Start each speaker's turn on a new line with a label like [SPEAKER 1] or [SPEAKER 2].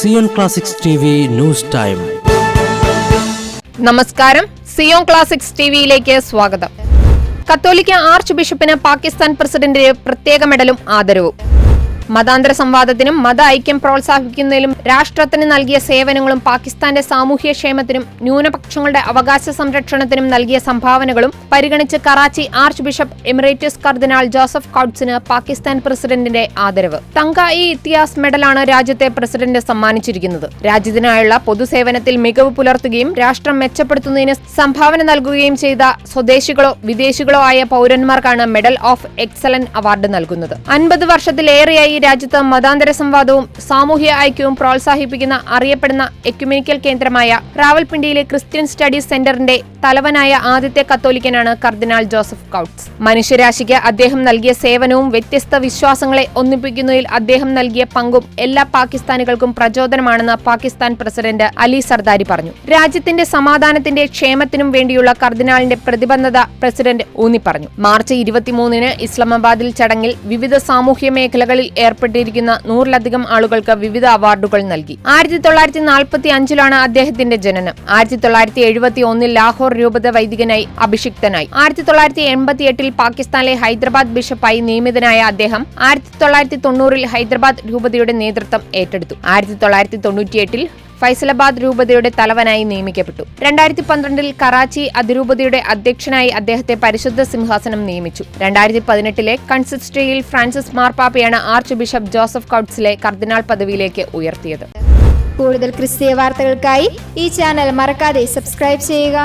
[SPEAKER 1] Zion classics T news time.
[SPEAKER 2] നമസ്കാരം. Zion classics ടിവിയിലേക്ക് സ്വാഗതം. കത്തോലിക്ക ആർച്ച് ബിഷപ്പിന് പാകിസ്ഥാൻ പ്രസിഡന്റിന് പ്രത്യേക മെഡലും ആദരവും. മതാന്തര സംവാദത്തിനും മത ഐക്യം പ്രോത്സാഹിപ്പിക്കുന്നതിലും രാഷ്ട്രത്തിന് നൽകിയ സേവനങ്ങളും പാകിസ്ഥാന്റെ സാമൂഹ്യ ക്ഷേമത്തിനും ന്യൂനപക്ഷങ്ങളുടെ അവകാശ സംരക്ഷണത്തിനും നൽകിയ സംഭാവനകളും പരിഗണിച്ച് കറാച്ചി ആർച്ച് ബിഷപ്പ് എമിറേറ്റസ് കർദിനാൾ ജോസഫ് കൌട്സിന് പാകിസ്ഥാൻ പ്രസിഡന്റിന്റെ ആദരവ്. തങ്ക ഇ ഇത്തിഹാസ് മെഡലാണ് രാജ്യത്തെ പ്രസിഡന്റ് സമ്മാനിച്ചിരിക്കുന്നത്. രാജ്യത്തിനായുള്ള പൊതുസേവനത്തിൽ മികവ് പുലർത്തുകയും രാഷ്ട്രം മെച്ചപ്പെടുത്തുന്നതിന് സംഭാവന നൽകുകയും ചെയ്ത സ്വദേശികളോ വിദേശികളോ ആയ പൗരന്മാർക്കാണ് മെഡൽ ഓഫ് എക്സലന്റ് അവാർഡ് നൽകുന്നത്. അൻപത് വർഷത്തിലേറെയായി രാജ്യത്ത് മതാന്തര സംവാദവും സാമൂഹ്യ ഐക്യവും പ്രോത്സാഹിപ്പിക്കുന്ന അറിയപ്പെടുന്ന എക്യുമെനിക്കൽ കേന്ദ്രമായ റാവൽപിണ്ടിയിലെ ക്രിസ്ത്യൻ സ്റ്റഡീസ് സെന്ററിന്റെ തലവനായ ആദ്യത്തെ കത്തോലിക്കനാണ് കർദിനാൾ ജോസഫ് കൗട്ട്സ് മനുഷ്യരാശിക്ക് അദ്ദേഹം നൽകിയ സേവനവും വ്യത്യസ്ത വിശ്വാസങ്ങളെ ഒന്നിപ്പിക്കുന്നതിൽ അദ്ദേഹം നൽകിയ പങ്കും എല്ലാ പാകിസ്ഥാനികൾക്കും പ്രചോദനമാണെന്ന് പാകിസ്ഥാൻ പ്രസിഡന്റ് അലി സർദാരി പറഞ്ഞു. രാജ്യത്തിന്റെ സമാധാനത്തിന്റെ ക്ഷേമത്തിനും വേണ്ടിയുള്ള കർദിനാളിന്റെ പ്രതിബദ്ധത പ്രസിഡന്റ് ഊന്നിപ്പറഞ്ഞു മാർച്ച് ഇരുപത്തിമൂന്നിന് ഇസ്ലാമാബാദിൽ ചടങ്ങിൽ വിവിധ സാമൂഹ്യ മേഖലകളിൽ ഏർപ്പെട്ടിരിക്കുന്ന നൂറിലധികം ആളുകൾക്ക് വിവിധ അവാർഡുകൾ നൽകി. ആയിരത്തി തൊള്ളായിരത്തി നാൽപ്പത്തി അഞ്ചിലാണ് അദ്ദേഹത്തിന്റെ ജനനം. ആയിരത്തി തൊള്ളായിരത്തി എഴുപത്തി ഒന്നിൽ ലാഹോർ രൂപത വൈദികനായി അഭിഷിക്തനായി. ആയിരത്തി തൊള്ളായിരത്തി എൺപത്തി എട്ടിൽ പാകിസ്ഥാനിലെ ഹൈദരാബാദ് ബിഷപ്പായി നിയമിതനായ അദ്ദേഹം ആയിരത്തി തൊള്ളായിരത്തി തൊണ്ണൂറിൽ ഹൈദരാബാദ് രൂപതയുടെ നേതൃത്വം ഏറ്റെടുത്തു. ആയിരത്തി തൊള്ളായിരത്തി തൊണ്ണൂറ്റിയെട്ടിൽ ഫൈസലാബാദ് രൂപതയുടെ തലവനായി നിയമിക്കപ്പെട്ടു. രണ്ടായിരത്തി പന്ത്രണ്ടിൽ കറാച്ചി അതിരൂപതയുടെ അധ്യക്ഷനായി അദ്ദേഹത്തെ പരിശുദ്ധ സിംഹാസനം നിയമിച്ചു. രണ്ടായിരത്തി പതിനെട്ടിലെ കൺസിസ്റ്ററിയിൽ ഫ്രാൻസിസ് മാർപ്പാപ്പയാണ് ആർച്ച് ബിഷപ്പ് ജോസഫ് കൗട്ട്സിലെ കർദിനാൾ പദവിയിലേക്ക് ഉയർത്തിയത്.
[SPEAKER 3] കൂടുതൽ ക്രിസ്തീയ വാർത്തകൾക്കായി ഈ ചാനൽ മറക്കാതെ സബ്സ്ക്രൈബ് ചെയ്യുക.